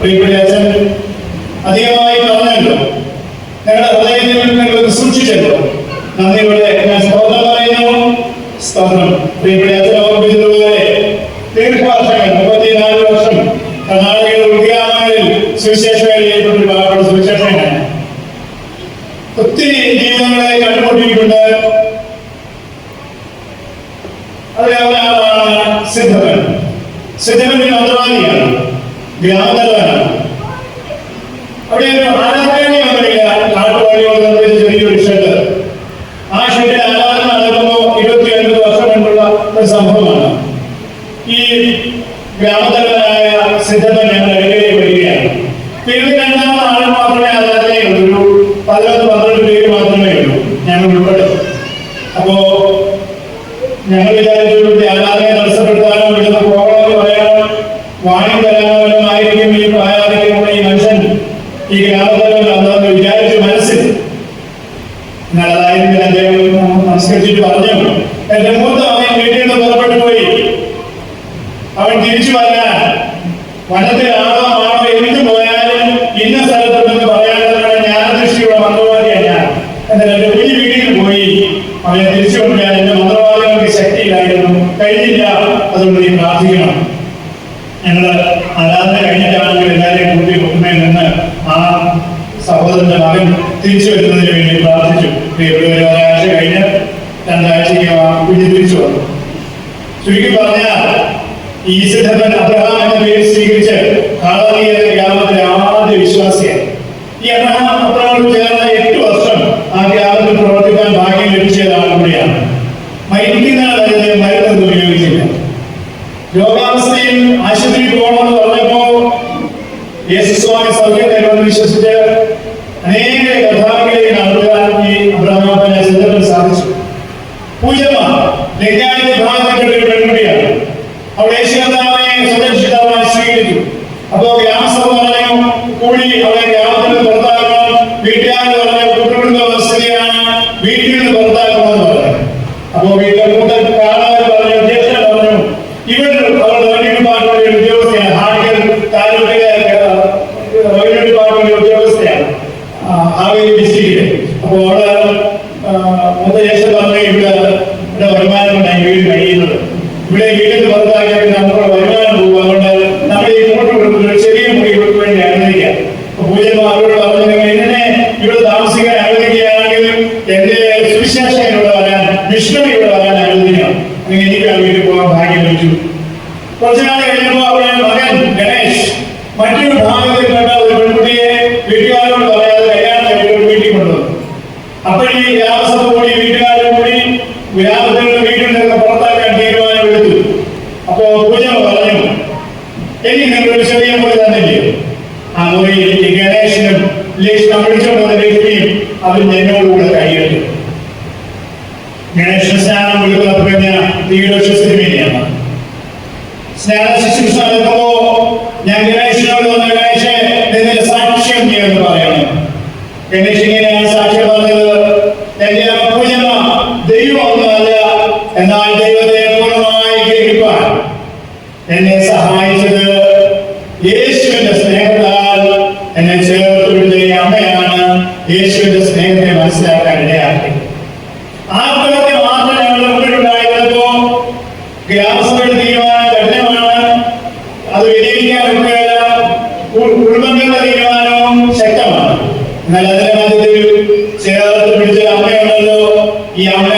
അച്ഛൻ അധികമായി പറഞ്ഞല്ലോ. ഞങ്ങളുടെ ഹൃദയത്തിൽ നിങ്ങൾ സൂക്ഷിച്ചല്ലോ. നന്ദിയുടെ ഞാൻ സ്തോത്രം പറയുന്നു. സ്തോത്രം. പ്രിയപ്പെട്ട അച്ഛൻ ഓർമ്മിച്ചതുപോലെ ദീർഘവർഷങ്ങൾ മുപ്പത്തിനാല് വർഷം കർണാടകയുടെ ഉദ്യാനങ്ങളിൽ സുവിശേഷങ്ങളിൽ ഏർപ്പെട്ട പാവപ്പെട്ട സുവിശേഷങ്ങളാണ് ഒത്തിരി ജീവിതങ്ങളെ കണ്ടുമുട്ടിയിട്ടുണ്ട്. അതിലൊരാളാണ് സിദ്ധവൻ സിദ്ധവൻ ഒരു മന്ത്രവാദിയാണ്. അവിടെ ആ വർഷം സംഭവമാണ്. ഈ ഗ്രാമതലവനായ തിരിച്ചു വരാൻ വനത്തിലാണോ ആണോ എന്ത് പോയാലും ഇന്ന സ്ഥലത്തുണ്ടെന്ന് പറയാനുള്ള ജ്ഞാനദൃഷ്ടിയുള്ള മന്ത്രവാദിയാണ് ഞാൻ എന്നാൽ കുഞ്ഞു വീട്ടിൽ പോയി അവനെ തിരിച്ചു കൊണ്ടുവരാൻ എന്റെ മന്ത്രവാദികൾക്ക് ശക്തിയില്ലായിരുന്നു. കഴിഞ്ഞില്ല അതുകൊണ്ട് നീ പ്രാർത്ഥിക്കണം. ഞങ്ങൾ അല്ലാതെ കഴിഞ്ഞിട്ടാണെങ്കിൽ എല്ലാവരെയും കൂട്ടി ഒത്തുമയിൽ നിന്ന് ആ സഹോദരന്റെ മകൻ തിരിച്ചു വരുന്നതിന് വേണ്ടി പ്രാർത്ഥിച്ചു. പ്രിയപ്പെട്ടവരെ ഒരാഴ്ച കഴിഞ്ഞ് രണ്ടാഴ്ചയ്ക്ക് ആ കുഞ്ഞ് തിരിച്ചു വന്നു. ചുരുക്കി പറഞ്ഞാൽ ഈ സിദ്ധപ്പൻ അബ്രഹാം എന്ന പേര് സ്വീകരിച്ച് ഗ്രാമത്തിലെ ആദ്യ വിശ്വാസിയാണ്. ഈ അബ്രഹാം അബ്രഹാമോട് ചേർന്ന എട്ട് വർഷം ആ ഗ്രാമത്തിൽ പ്രവർത്തിക്കാൻ ഭാഗ്യം ലഭിച്ചത് ആൾ കൂടിയാണ് മരിക്കുന്ന വരെ മരുന്നൊന്നും ഉപയോഗിച്ചില്ല. രോഗാവസ്ഥയിൽ ആശുപത്രിയിൽ പോകണമെന്ന് പറഞ്ഞപ്പോ സൗഖ്യം തരുമെന്ന് വിശ്വസിച്ച് അനേക കഥാകളിലേക്ക് നടത്തുവാൻ ഈ അബ്രഹാമനെ സിദ്ധപ്പൻ സാധിച്ചു പൂജമ്മ ലജ്ജാതി വിഭാഗത്തിൽപ്പെട്ട ഒരു പെൺകുട്ടിയാണ് അവിടെ യേശുദാമനെ സന്ദർശിതാവാൻ സ്വീകരിച്ചു അപ്പോ ഗ്രാമസഭ പറഞ്ഞു കൂടി അവളെ ഗ്രാമത്തിൽ നിന്ന് പുറത്താക്കണം വീട്ടുകാർ പറഞ്ഞു കുട്ടുകുടുംബ വ്യവസ്ഥയാണ് വീട്ടിൽ നിന്ന് പുറത്താക്കണമെന്ന് പറഞ്ഞു അപ്പോ വീട്ടിലെ കൂട്ടർ കാണാൻ പറഞ്ഞു ജ്യേഷ്ഠൻ പറഞ്ഞു ഇവൻ അവളുടെ റവന്യൂ ഡിപ്പാർട്ട്മെന്റ് ഉദ്യോഗസ്ഥയാണ് ഹാർഡിക്കൽ താലൂക്കിലെ റവന്യൂ ഡിപ്പാർട്ട്മെന്റ് ഉദ്യോഗസ്ഥയാണ് ആ, ഹാവേരി ഡിസ്ട്രിക്റ്റിലെ അപ്പോ അവിടെ മൂത്ത ജ്യേഷ്ഠൻ പറഞ്ഞു ഇവിടെ ഇവിടെ വരുമാനം കൊണ്ടാണ് വീട് കഴിയുന്നത് ഇവിടെ വീട്ടിൽ പുറത്താക്കിയാൽ പിന്നെ നമ്മുടെ വരുമാനം പോകും അതുകൊണ്ട് നമ്മൾ ഈ ഇങ്ങോട്ട് കൊടുക്കുന്ന ഒരു ചെറിയ മുറി ഇവർക്ക് വേണ്ടി അനുവദിക്കാം അപ്പൊ പൂജന്മാർ അവരോട് പറഞ്ഞു നിങ്ങൾ എന്നെ ഇവിടെ താമസിക്കാൻ അനുവദിക്കുകയാണെങ്കിൽ എന്റെ സുവിശേഷം ഇവിടെ വരാൻ അനുവദിക്കണം എനിക്ക് വീട്ടിൽ പോകാൻ ഭാഗ്യം ലഭിച്ചു. കുറച്ചു നാൾ കഴിഞ്ഞപ്പോ അവരുടെ മകൻ ഗണേഷ് മറ്റൊരു ഭാഗത്തിൽപ്പെട്ട ഒരു പെൺകുട്ടിയെ വീട്ടുകാരോട് പറയാതെ കല്യാണം കഴിച്ചു വീട്ടിൽ കൊണ്ടുവന്നു. അപ്പോൾ ഈ ഗ്രാമസഭ കൂടി വീട്ടുകാരും കൂടി ഗ്രാമത്തിൽ നിന്ന് വീട്ടിൽ നിന്ന് പുറത്താക്കാൻ തീരുമാനമെടുത്തു അപ്പോ പൂജ പറഞ്ഞു എനിക്ക് നിങ്ങളൊരു ചെറിയ മുറി തന്നില്ലേ? ആ എനിക്ക് ഗണേശനും ലക്ഷ്മി വിളിച്ചുകൊണ്ട് വന്ന ലക്ഷ്മിയും അവർ എന്നോടുകൂടെ കൈയെടുത്തു ഗണേശ സ്നാനം വിളിക്കുന്ന പറഞ്ഞ തീരോഷസിനിമയാണ് സ്നാന ശുശ്രൂഷ നടക്കുമ്പോ ഞാൻ ഗണേശനോട് വന്ന ഗണേശെ നിന്റെ സാക്ഷ്യം എന്ന് പറയണം. ഗണേശ് എന്നാൽ ദൈവത്തെ പൂർണമായി ഗ്രഹിപ്പാൻ എന്നെ സഹായിച്ചത് എന്നാൽ അതിന്റെ മധ്യത്തിൽ ചേർത്ത് പിടിച്ച അമ്മയുണ്ടല്ലോ ഈ അമ്മയുടെ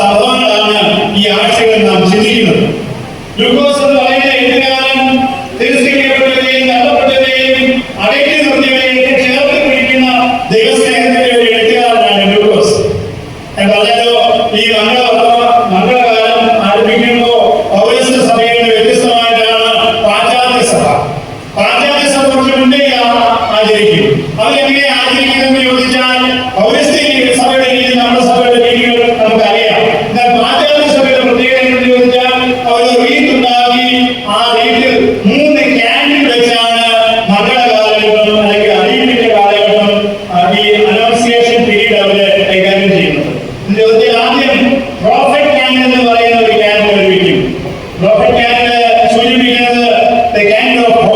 സർവങ്ങളാണ് ഈ ആഴ്ചകൾ നാം ചിന്തിക്കുന്നത്. ഗ്ലൂക്കോസ് എന്ന് പറയുന്ന എന്തിനാലും തിരസ്കരിക്കപ്പെട്ടവരെയും തള്ളപ്പെട്ടവരെയും അടക്കി നിർത്തിയവരെയും ചേർത്ത് പിടിക്കുന്ന ദൈവസ്നേഹത്തിന്റെ ഒരു എഴുത്തുകാരനാണ് ഗ്ലൂക്കോസ്. ഞാൻ പറഞ്ഞല്ലോ ഈ മംഗള മംഗളകാലം ആരംഭിക്കുമ്പോൾ പൗരസ്ത്യ സഭയുടെ വ്യത്യസ്തമായിട്ടാണ് പാശ്ചാത്യ സഭ. പാശ്ചാത്യ സഭ കുറച്ച് മുന്നേ ആചരിക്കും അവരെങ്ങനെ ആചരിക്കുന്നെന്ന് ചോദിച്ചു Propaganda, so you the, the kind of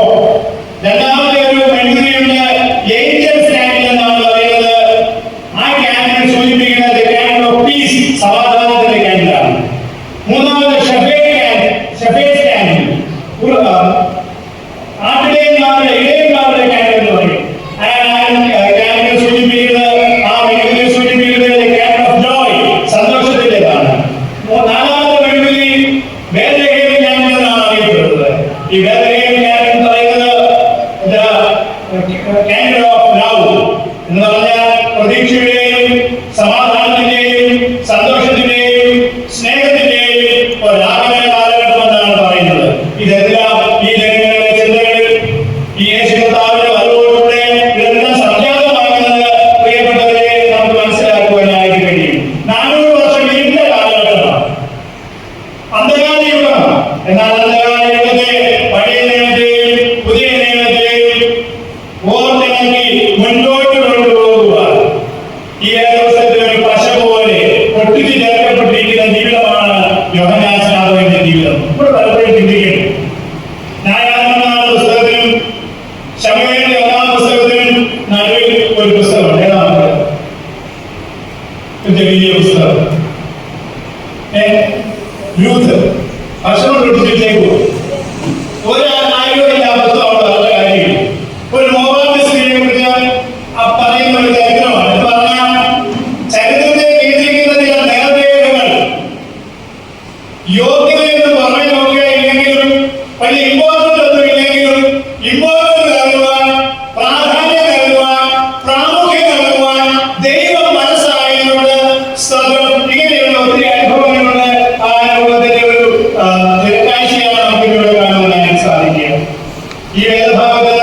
ഈ വേദഭാഗത്ത്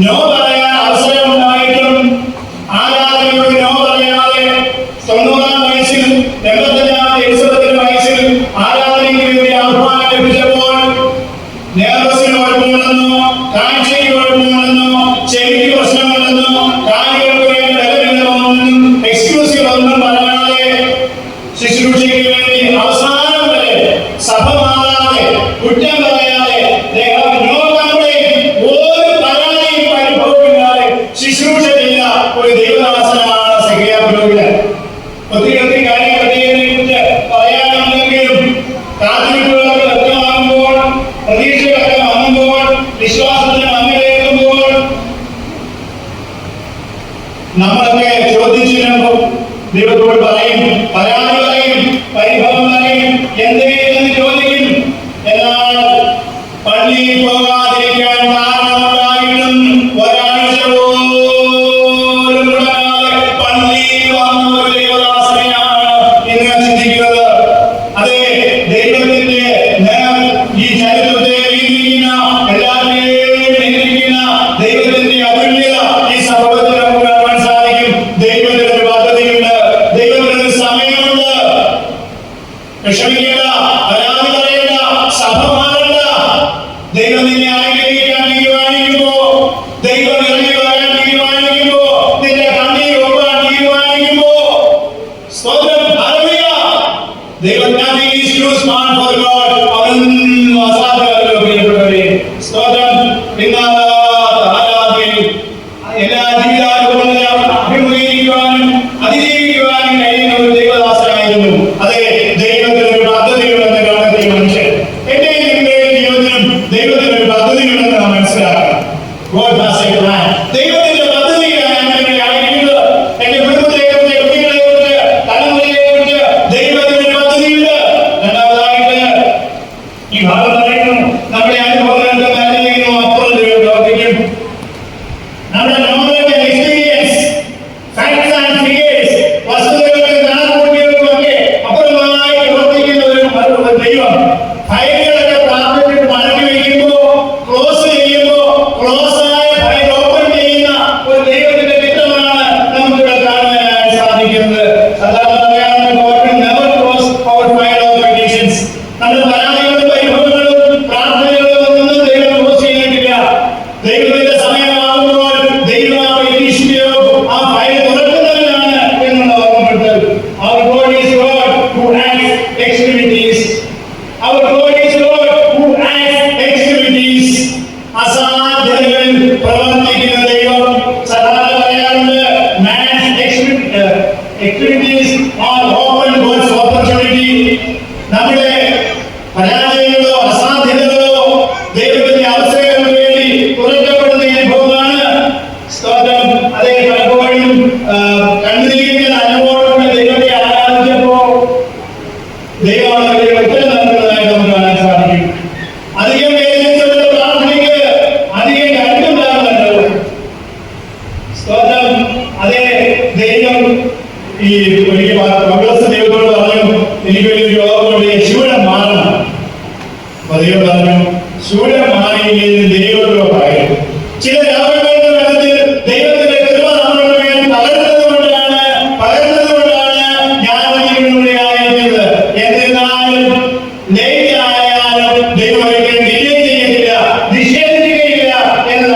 No നമ്മളൊക്കെ ചോദിച്ചിരുന്നപ്പോൾ ദൈവത്തോട് പറയും പരാതി പറയും പരിഭവം പറയും എന്തിനേ They were nothing is too smart for God. അവൻ എല്ലാ ജീവിതാനുഭവങ്ങളെ അഭിമുഖീകരിക്കുവാനും അതിജീവിക്കുവാനും കഴിയുന്ന ഒരു ദൈവദാസനായിരുന്നു. അതെ ദൈവത്തിനൊരു പദ്ധതികളുണ്ടെന്ന് കാണത്തിയ മനുഷ്യൻ. എന്റെ നിങ്ങളുടെ ജീവിതത്തിനും ദൈവത്തിനൊരു പദ്ധതികളുണ്ടെന്ന് നാം മനസ്സിലാക്കണം. ഈ വലിയ കോൺഗ്രസ് ദൈവത്തോട് പറഞ്ഞു എനിക്ക് വലിയൊരു യോഗമുണ്ട് ശിവനെ മാറണം. അപ്പൊ ദൈവം പറഞ്ഞു ചില രാമന്മാരുടെ വേണ്ടത്തിൽ ദൈവത്തിന്റെ കൃപ നമ്മുടെ മേൽ പകരുന്നത് കൊണ്ടാണ് പകരുന്നത് കൊണ്ടാണ് ഞാൻ വലിയവരുടെയായിരുന്നത് എന്നിരുന്നാലും ലേറ്റ് ആയാലും ദൈവം ഒരിക്കലും ഡിലേ ചെയ്യത്തില്ല നിഷേധിക്കുകയില്ല എന്ന്